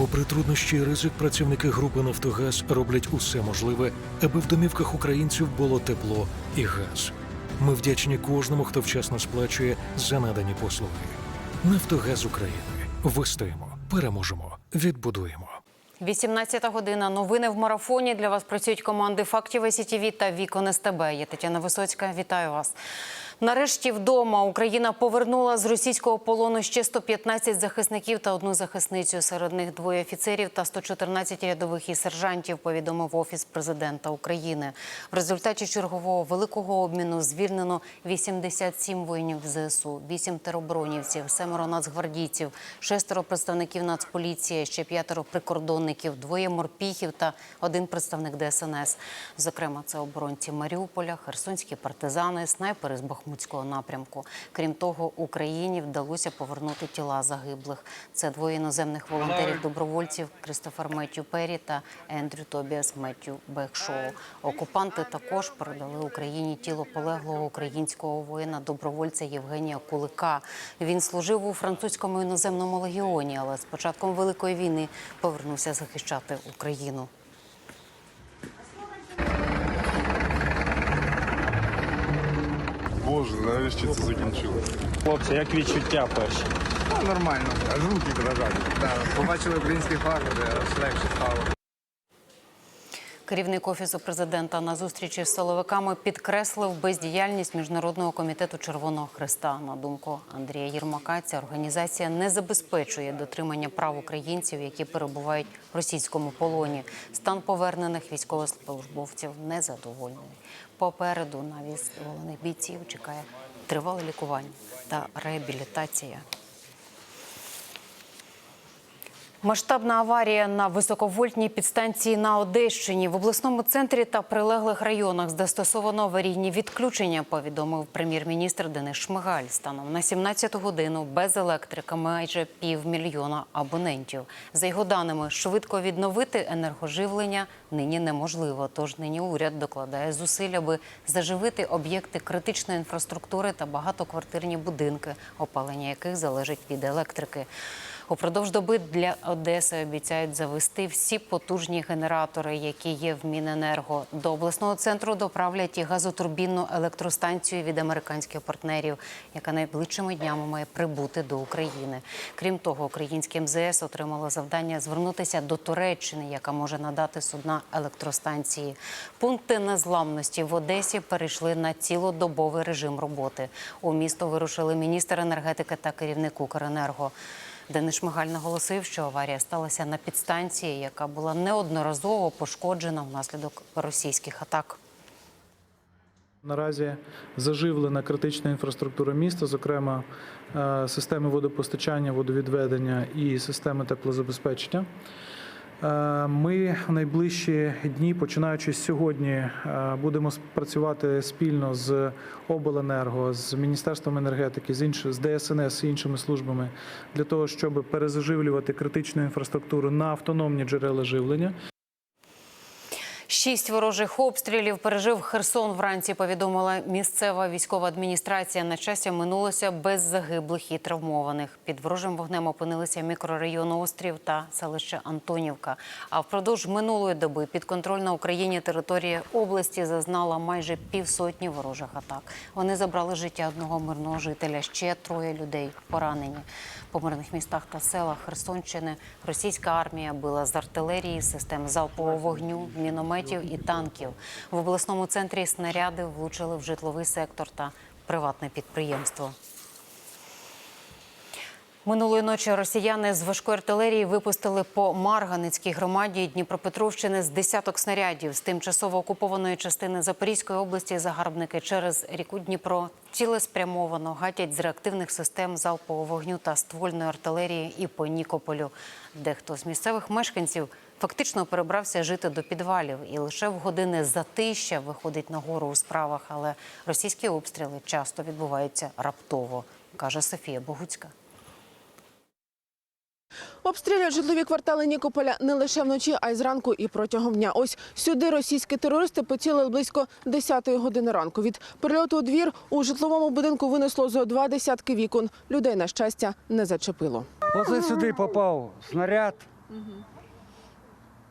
Попри труднощі і ризик, працівники групи Нафтогаз роблять усе можливе, аби в домівках українців було тепло і газ. Ми вдячні кожному, хто вчасно сплачує за надані послуги. Нафтогаз України. Вистоїмо, переможемо, відбудуємо. 18 година. Новини в марафоні. Для вас працюють команди фактів СІТВ та Вікон СТБ. Я Тетяна Висоцька. Вітаю вас. Нарешті вдома Україна повернула з російського полону ще 115 захисників та одну захисницю. Серед них двоє офіцерів та 114 рядових і сержантів. Повідомив офіс президента України. В результаті чергового великого обміну звільнено 87 воїнів ЗСУ, 8 тероборонівців, семеро нацгвардійців, шестеро представників Нацполіції, ще п'ятеро прикордонників, двоє морпіхів та один представник ДСНС. Зокрема, це оборонці Маріуполя, херсонські партизани, снайпери з Бахмутського напрямку. Крім того, Україні вдалося повернути тіла загиблих. Це двоє іноземних волонтерів-добровольців Кристофер Меттю Перрі та Ендрю Тобіас Меттю Бекшоу. Окупанти також передали Україні тіло полеглого українського воїна-добровольця Євгенія Кулика. Він служив у французькому іноземному легіоні, але з початком Великої війни повернувся захищати Україну. Боже, нарешті це закінчилося. Хлопці, як відчуття перші? Нормально, аж руки дрожать. Да, побачили український флаг, де аж легше стало. Керівник офісу президента на зустрічі з силовиками підкреслив бездіяльність міжнародного комітету Червоного Христа. На думку Андрія Єрмака, ця організація не забезпечує дотримання прав українців, які перебувають в російському полоні. Стан повернених військовослужбовців незадовольний. Попереду на визволених бійців чекає тривале лікування та реабілітація. Масштабна аварія на високовольтній підстанції на Одещині в обласному центрі та прилеглих районах застосовано аварійні відключення. Повідомив прем'єр-міністр Денис Шмигаль. Станом на 17 годину без електрика майже півмільйона абонентів. За його даними, швидко відновити енергоживлення нині неможливо. Тож нині уряд докладає зусиль, аби заживити об'єкти критичної інфраструктури та багатоквартирні будинки, опалення яких залежить від електрики. Упродовж доби для Одеси обіцяють завести всі потужні генератори, які є в Міненерго. До обласного центру доправлять і газотурбінну електростанцію від американських партнерів, яка найближчими днями має прибути до України. Крім того, українське МЗС отримало завдання звернутися до Туреччини, яка може надати судна електростанції. Пункти незламності в Одесі перейшли на цілодобовий режим роботи. У місто вирушили міністр енергетики та керівник Укренерго. Денис Шмигаль наголосив, що аварія сталася на підстанції, яка була неодноразово пошкоджена внаслідок російських атак. Наразі заживлена критична інфраструктура міста, зокрема е, системи водопостачання, водовідведення і системи теплозабезпечення. Е, Ми в найближчі дні, починаючи з сьогодні, е, будемо працювати спільно з обленерго, з міністерством енергетики, з інш... з ДСНС і іншими службами для того, щоб перезаживлювати критичну інфраструктуру на автономні джерела живлення. Шість ворожих обстрілів пережив Херсон вранці. Повідомила місцева військова адміністрація. На щастя, минулося без загиблих і травмованих. Під ворожим вогнем опинилися мікрорайон Острів та селище Антонівка. А впродовж минулої доби підконтрольна Україні територія області зазнала майже півсотні ворожих атак. Вони забрали життя одного мирного жителя. Ще троє людей поранені. По мирних містах та селах Херсонщини російська армія била з артилерії, систем залпового вогню, мінометів і танків. В обласному центрі снаряди влучили в житловий сектор та приватне підприємство. Минулої ночі росіяни з важкої артилерії випустили по Марганецькій громаді Дніпропетровщини з десяток снарядів з тимчасово окупованої частини Запорізької області. Загарбники через ріку Дніпро цілеспрямовано гатять з реактивних систем залпового вогню та ствольної артилерії і по Нікополю. Дехто з місцевих мешканців фактично перебрався жити до підвалів і лише в години затища виходить на гору у справах. Але російські обстріли часто відбуваються раптово, каже Софія Богуцька. Обстрілюють житлові квартали Нікополя не лише вночі, а й зранку і протягом дня. Ось сюди російські терористи поцілили близько 10-ї години ранку. Від прильоту у двір у житловому будинку винесло зо два десятки вікон. Людей, на щастя, не зачепило. Оце сюди попав снаряд,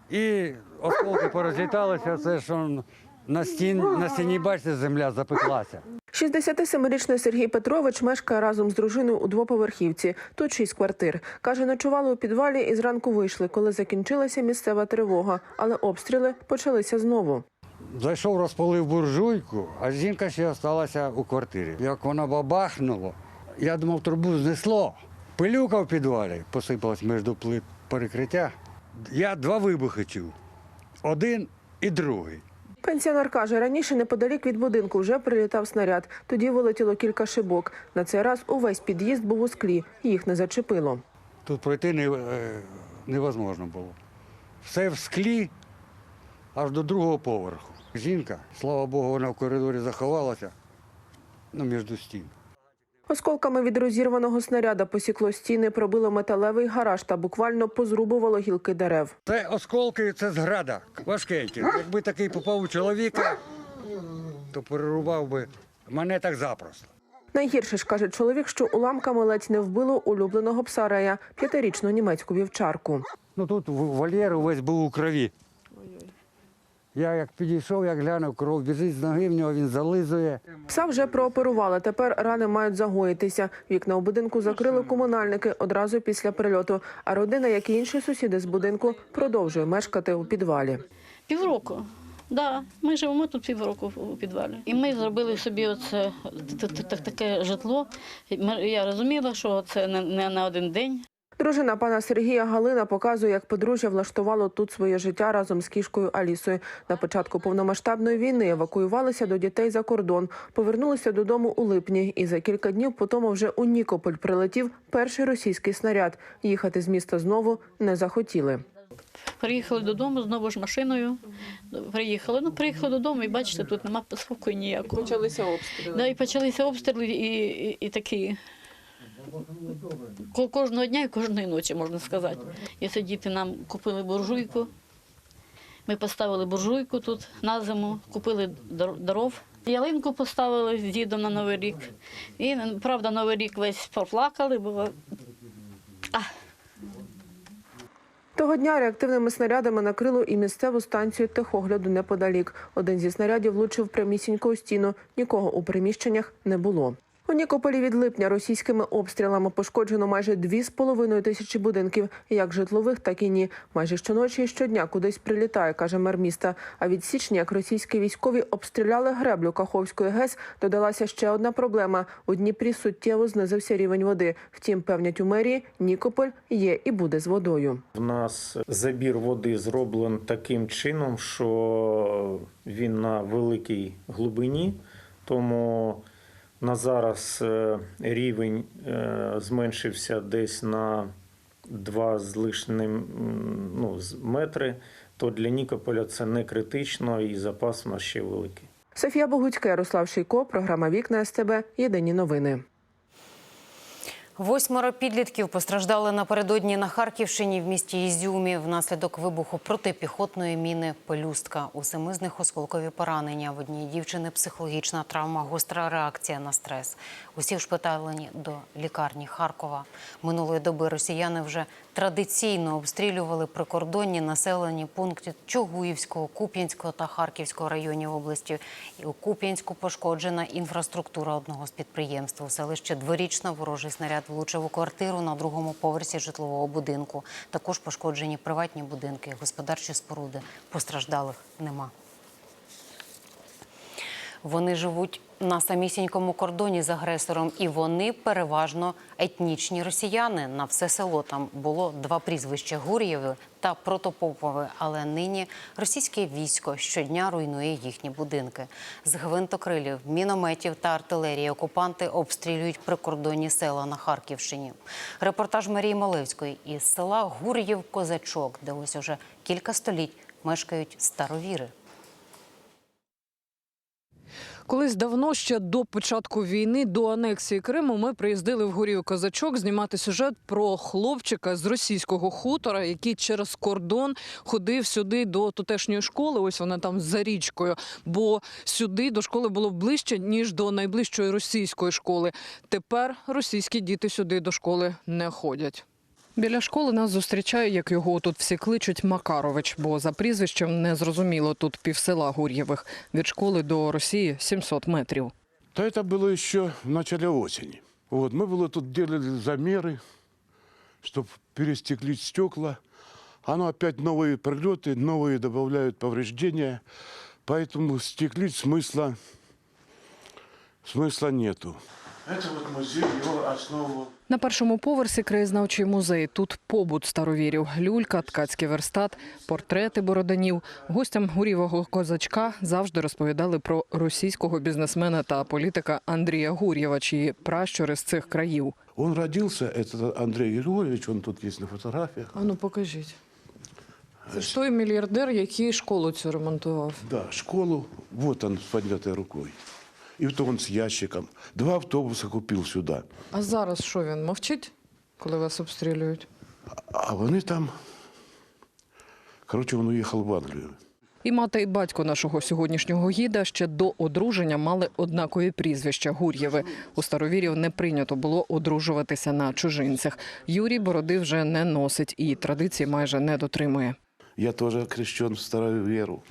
І осколки порозліталися, це що на, стін, на стіні, бачите, земля запеклася. 67-річний Сергій Петрович мешкає разом з дружиною у двоповерхівці. Тут шість квартир. Каже, ночували у підвалі і зранку вийшли, коли закінчилася місцева тривога. Але обстріли почалися знову. Зайшов, розпалив буржуйку, а жінка ще залишилася у квартирі. Як вона бабахнула, я думав, трубу знесло. Пилюка в підвалі посипалась між плит перекриття. Я два вибухи чув. Один і другий. Пенсіонер каже, раніше неподалік від будинку вже прилітав снаряд. Тоді вилетіло кілька шибок. На цей раз увесь під'їзд був у склі. Їх не зачепило. Тут пройти не, е, невозможно було. Все в склі аж до другого поверху. Жінка, слава Богу, вона в коридорі заховалася ну, між стін. Осколками від розірваного снаряда посікло стіни, пробило металевий гараж та буквально позрубувало гілки дерев. Це осколки, це зграда. Важкенькі. Якби такий попав у чоловіка, то перерубав би мене так запросто. Найгірше ж каже чоловік, що уламками ледь не вбило улюбленого пса Рея, п'ятирічну німецьку вівчарку. Ну тут вольєр увесь був у крові. Я як підійшов, як глянув, кров біжить з ноги, в нього він зализує. Пса вже прооперували. Тепер рани мають загоїтися. Вікна у будинку закрили комунальники одразу після прильоту. А родина, як і інші сусіди з будинку, продовжує мешкати у підвалі. Півроку. Да, ми живемо тут півроку у підвалі. І ми зробили собі оце таке житло. Я розуміла, що це не, не на один день. Дружина пана Сергія Галина показує, як подружжя влаштувало тут своє життя разом з кішкою Алісою. На початку повномасштабної війни евакуювалися до дітей за кордон, повернулися додому у липні. І за кілька днів по тому вже у Нікополь прилетів перший російський снаряд. Їхати з міста знову не захотіли. Приїхали додому знову ж машиною. Приїхали. Ну, приїхали додому і бачите, тут нема спокою ніякого. Почалися обстріли. Да, і почалися обстріли і, і, і такі. Ко- Кожного дня і кожної ночі, можна сказати. Це діти нам купили буржуйку. Ми поставили буржуйку тут на зиму, купили дров. Ялинку поставили з дідом на Новий рік. І, правда, Новий рік весь проплакали, бо Того дня реактивними снарядами накрило і місцеву станцію техогляду неподалік. Один зі снарядів влучив прямісінько у стіну. Нікого у приміщеннях не було. У Нікополі від липня російськими обстрілами пошкоджено майже дві з половиною тисячі будинків, як житлових, так і ні. Майже щоночі щодня кудись прилітає, каже мер міста. А від січня, як російські військові обстріляли греблю Каховської ГЕС, додалася ще одна проблема. У Дніпрі суттєво знизився рівень води. Втім, певнять у мерії, Нікополь є і буде з водою. В нас забір води зроблений таким чином, що він на великій глибині, тому на зараз е, рівень е, зменшився десь на 2 з лишним ну, метри, то для Нікополя це не критично і запас у нас ще великий. Софія Богуцька, Ярослав Шийко, програма Вікна СТБ. Єдині новини. Восьмеро підлітків постраждали напередодні на Харківщині в місті Ізюмі внаслідок вибуху протипіхотної міни «Пелюстка». У семи з них осколкові поранення. В одній дівчини психологічна травма, гостра реакція на стрес. Усі вшпиталені до лікарні Харкова. Минулої доби росіяни вже традиційно обстрілювали прикордонні населені пункти Чугуївського, Куп'янського та Харківського районів області. І у Куп'янську пошкоджена інфраструктура одного з підприємств. У селищі дворічна ворожий снаряд влучив у квартиру на другому поверсі житлового будинку. Також пошкоджені приватні будинки, господарчі споруди. Постраждалих нема. Вони живуть на самісінькому кордоні з агресором, і вони переважно етнічні росіяни. На все село там було два прізвища Гур'єви та Протопопове. Але нині російське військо щодня руйнує їхні будинки. З гвинтокрилів, мінометів та артилерії окупанти обстрілюють прикордонні села на Харківщині. Репортаж Марії Малевської із села Гур'єв Козачок, де ось уже кілька століть мешкають старовіри. Колись давно, ще до початку війни, до анексії Криму, ми приїздили в Горію Козачок знімати сюжет про хлопчика з російського хутора, який через кордон ходив сюди до тутешньої школи. Ось вона там за річкою. Бо сюди до школи було ближче ніж до найближчої російської школи. Тепер російські діти сюди до школи не ходять. Біля школи нас зустрічає, як його тут всі кличуть, Макарович, бо за прізвищем не зрозуміло тут півсела Гур'євих. Від школи до Росії 700 метрів. То это было еще в начале осени. Вот, мы было тут делали замеры, чтобы перестеклить стекла. Оно опять новые прилеты, новые добавляют повреждения. Поэтому стеклить смысла, смысла нету. Это вот музей, его основу На першому поверсі краєзнавчий музей. Тут побут старовірів, люлька, ткацький верстат, портрети бороданів. Гостям гурєвого козачка завжди розповідали про російського бізнесмена та політика Андрія Гур'єва, чиї пращури з цих країв. Он родился, это Андрей Григорьевич, он тут есть на фотографиях. А ну покажіть. Це ж той мільярдер, який школу цю ремонтував. Да, школу, вот он с поднятой рукой. И вот он с ящиком. Два автобуса купил сюда. А зараз що він мовчить, коли вас обстрілюють? А вони там. Коротше, він уїхав в Англію. І мати і батько нашого сьогоднішнього гіда ще до одруження мали однакові прізвища Гур'єви. У старовірів не прийнято було одружуватися на чужинцях. Юрій бороди вже не носить і традиції майже не дотримує. Я теж крещен в старую віру.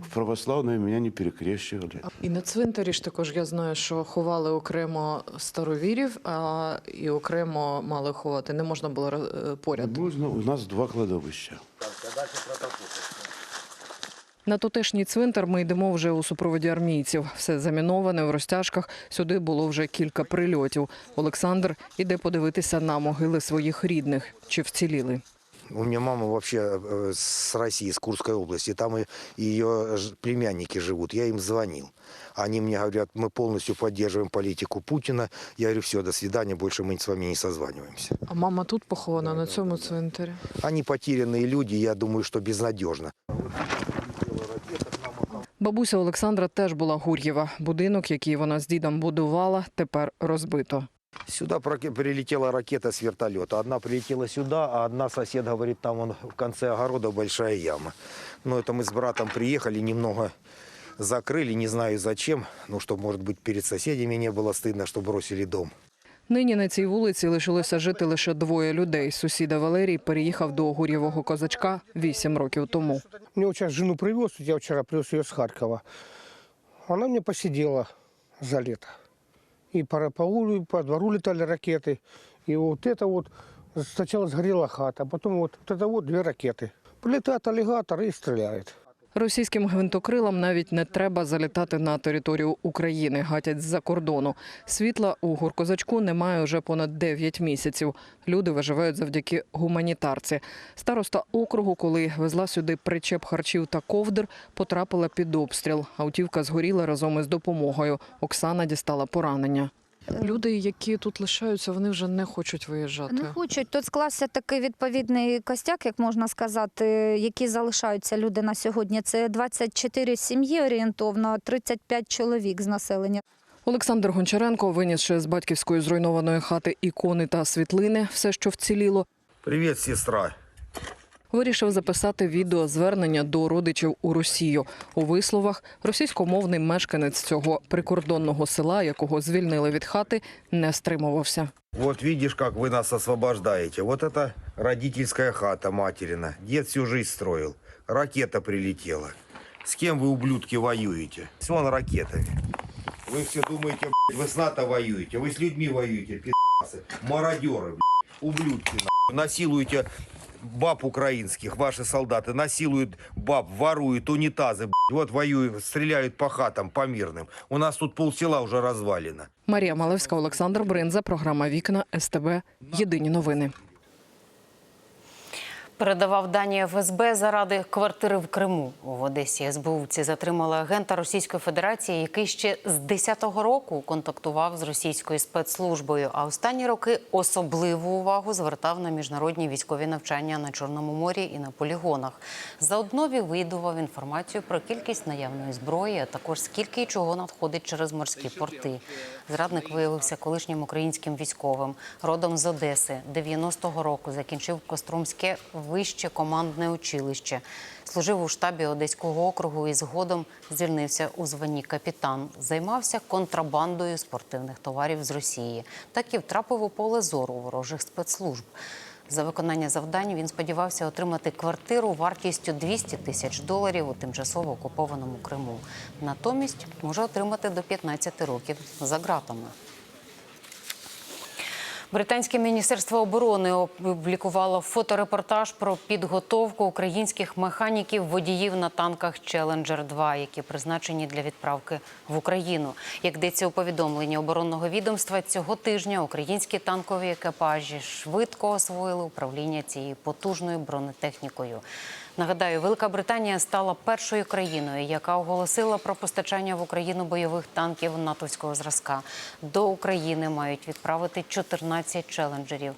В православную мене не перекрещивали. І на цвинтарі ж також я знаю, що ховали окремо старовірів, а і окремо мали ховати. Не можна було е, поряд. Можна, у нас два кладовища. На тутешній цвинтар ми йдемо вже у супроводі армійців. Все заміноване в розтяжках. Сюди було вже кілька прильотів. Олександр іде подивитися на могили своїх рідних, чи вціліли. У меня мама вообще э, с России, с Курской области. Там и ее ж- племянники живут. Я им звонил. Они мне говорят, мы полностью поддерживаем политику Путина. Я говорю, все, до свидания, больше мы с вами не созваниваемся. А мама тут похована на цьому цвинтарі. Они потерянные люди, я думаю, что безнадежно. Бабуся Олександра теж була Гур'єва. Будинок, який вона з дідом будувала, тепер розбито. Сюда проки- прилетела ракета с вертолета. Одна прилетела сюда, а одна сосед говорит, там он в конце огорода большая яма. Но это мы с братом приехали, немного закрыли, не знаю зачем, ну, чтобы, может быть, перед соседями не было стыдно, что бросили дом. Нині на цій вулиці лишилося жити лише двоє людей. Сусіда Валерій переїхав до Гур'євого козачка вісім років тому. Мне вот сейчас жену привез, вот я вчера привез ее с Харькова. Она мне посидела за лето. И по, по, улю- по двору летали ракеты. И вот это вот сначала сгорела хата, потом вот, вот это вот две ракеты. Прилетает аллигатор и стреляет. Російським гвинтокрилам навіть не треба залітати на територію України, гатять з-за кордону. Світла у гуркозачку немає вже понад 9 місяців. Люди виживають завдяки гуманітарці. Староста округу, коли везла сюди причеп харчів та ковдр, потрапила під обстріл. Автівка згоріла разом із допомогою. Оксана дістала поранення. Люди, які тут лишаються, вони вже не хочуть виїжджати. Не хочуть. Тут склався такий відповідний костяк, як можна сказати, які залишаються люди на сьогодні. Це 24 сім'ї орієнтовно, 35 чоловік з населення. Олександр Гончаренко, винісши з батьківської зруйнованої хати ікони та світлини, все, що вціліло, Привет, сестра вирішив записати відеозвернення до родичів у Росію. У висловах російськомовний мешканець цього прикордонного села, якого звільнили від хати, не стримувався. Вот видишь, как вы нас освобождаете. Вот это родительская хата материна. Дед всю жизнь строил. Ракета прилетела. С кем вы, ублюдки, воюете? С вон ракетами. Вы все думаете, блядь, вы с НАТО воюете. Вы с людьми воюете, пи***цы. Мародеры, блядь, ублюдки. нахуй. Насилуете баб украинских, ваши солдаты. Насилуют баб, воруют унитазы. блядь. Вот воюют, стреляют по хатам, по мирным. У нас тут полсела уже развалено. Марія Малевська, Олександр Бринза, програма Вікна СТБ. Єдині новини. Передавав дані ФСБ заради квартири в Криму. В Одесі СБУці затримали агента Російської Федерації, який ще з 10-го року контактував з російською спецслужбою. А останні роки особливу увагу звертав на міжнародні військові навчання на Чорному морі і на полігонах. Заодно вивідував інформацію про кількість наявної зброї, а також скільки і чого надходить через морські порти. Зрадник виявився колишнім українським військовим, родом з Одеси. 90-го року закінчив Кострумське вище командне училище. Служив у штабі Одеського округу і згодом звільнився у званні капітан. Займався контрабандою спортивних товарів з Росії. Так і втрапив у поле зору ворожих спецслужб. За виконання завдань він сподівався отримати квартиру вартістю 200 тисяч доларів у тимчасово окупованому Криму. Натомість може отримати до 15 років за ґратами. Британське міністерство оборони опублікувало фоторепортаж про підготовку українських механіків водіїв на танках Challenger 2 які призначені для відправки в Україну. Як йдеться у повідомленні оборонного відомства, цього тижня українські танкові екіпажі швидко освоїли управління цією потужною бронетехнікою. Нагадаю, Велика Британія стала першою країною, яка оголосила про постачання в Україну бойових танків натовського зразка. До України мають відправити 14 челенджерів.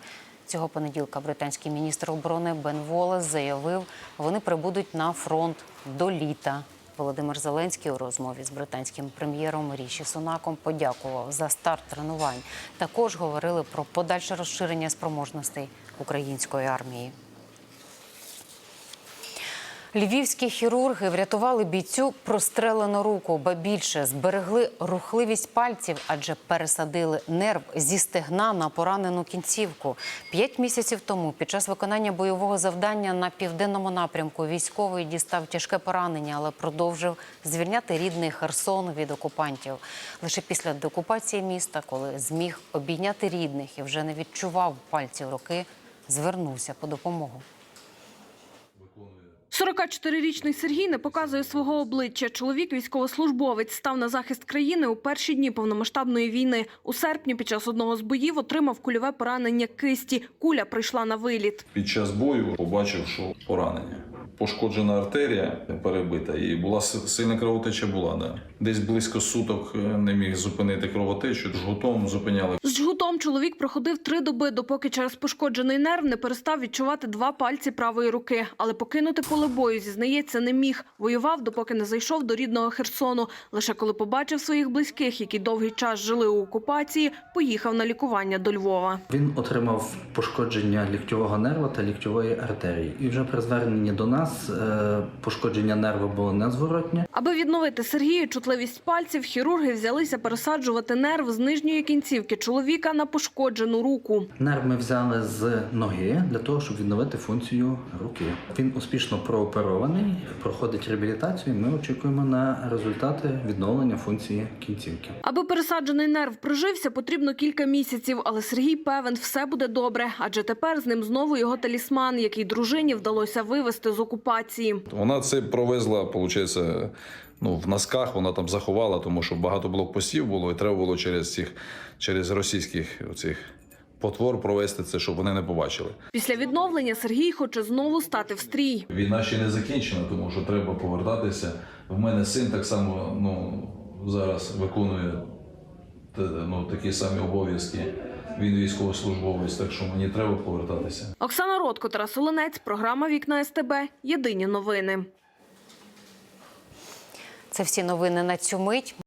Цього понеділка британський міністр оборони Бен Волес заявив, вони прибудуть на фронт до літа. Володимир Зеленський у розмові з британським прем'єром Ріші Сунаком подякував за старт тренувань. Також говорили про подальше розширення спроможностей української армії. Львівські хірурги врятували бійцю прострелену руку, ба більше зберегли рухливість пальців, адже пересадили нерв зі стегна на поранену кінцівку. П'ять місяців тому, під час виконання бойового завдання на південному напрямку, військовий дістав тяжке поранення, але продовжив звільняти рідний Херсон від окупантів. Лише після деокупації міста, коли зміг обійняти рідних і вже не відчував пальців руки, звернувся по допомогу. 44-річний Сергій не показує свого обличчя. Чоловік військовослужбовець став на захист країни у перші дні повномасштабної війни. У серпні під час одного з боїв отримав кульове поранення кисті. Куля прийшла на виліт. Під час бою побачив, що поранення. Пошкоджена артерія перебита і була сильна кровотеча була. Да. Десь близько суток е, не міг зупинити кровотечу, жгутом зупиняли. З жгутом чоловік проходив три доби, допоки через пошкоджений нерв не перестав відчувати два пальці правої руки. Але покинути поле бою, зізнається, не міг. Воював, допоки не зайшов до рідного Херсону. Лише коли побачив своїх близьких, які довгий час жили у окупації, поїхав на лікування до Львова. Він отримав пошкодження ліктьового нерва та ліктьової артерії. І вже при зверненні до нас е, пошкодження нерва було незворотнє. Аби відновити Сергію чутливість пальців, хірурги взялися пересаджувати нерв з нижньої кінцівки чоловіка на пошкоджену руку. Нерв ми взяли з ноги для того, щоб відновити функцію руки. Він успішно прооперований, проходить реабілітацію. і Ми очікуємо на результати відновлення функції кінцівки. Аби пересаджений нерв прижився, потрібно кілька місяців, але Сергій певен, все буде добре, адже тепер з ним знову його талісман, який дружині вдалося вивести з окупації. Вона це провезла, виходить, ну, в носках, вона там заховала, тому що багато блокпостів було, і треба було через цих через російських оцих потвор провести це, щоб вони не побачили. Після відновлення Сергій хоче знову стати в стрій. Війна ще не закінчена, тому що треба повертатися. В мене син так само ну, зараз виконує ну, такі самі обов'язки. Він військовослужбовець, так що мені треба повертатися. Оксана Ротко, Тарас Оленець, програма Вікна СТБ. Єдині новини. Це всі новини на цю мить.